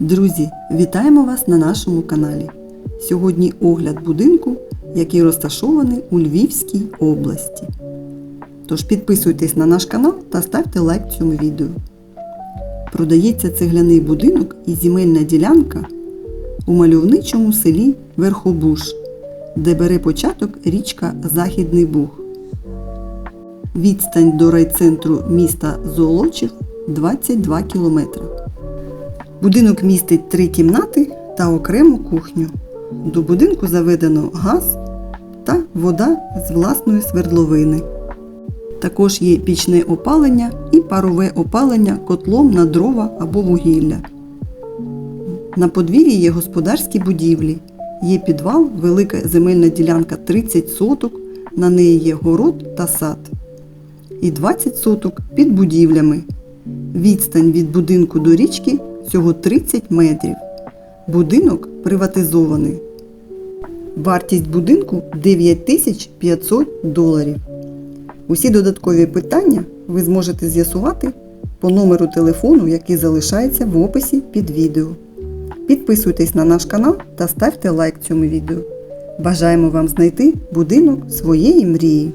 Друзі, вітаємо вас на нашому каналі. Сьогодні огляд будинку, який розташований у Львівській області. Тож підписуйтесь на наш канал та ставте лайк цьому відео. Продається цегляний будинок і земельна ділянка у мальовничому селі Верхобуш, де бере початок річка Західний Буг. Відстань до райцентру міста Золочів 22 км. Будинок містить три кімнати та окрему кухню. До будинку заведено газ та вода з власної свердловини. Також є пічне опалення і парове опалення котлом на дрова або вугілля. На подвір'ї є господарські будівлі. Є підвал, велика земельна ділянка 30 соток, на неї є город та сад. І 20 соток під будівлями. Відстань від будинку до річки всього 30 метрів. Будинок приватизований. Вартість будинку 9500 доларів. Усі додаткові питання ви зможете з'ясувати по номеру телефону, який залишається в описі під відео. Підписуйтесь на наш канал та ставте лайк цьому відео. Бажаємо вам знайти будинок своєї мрії.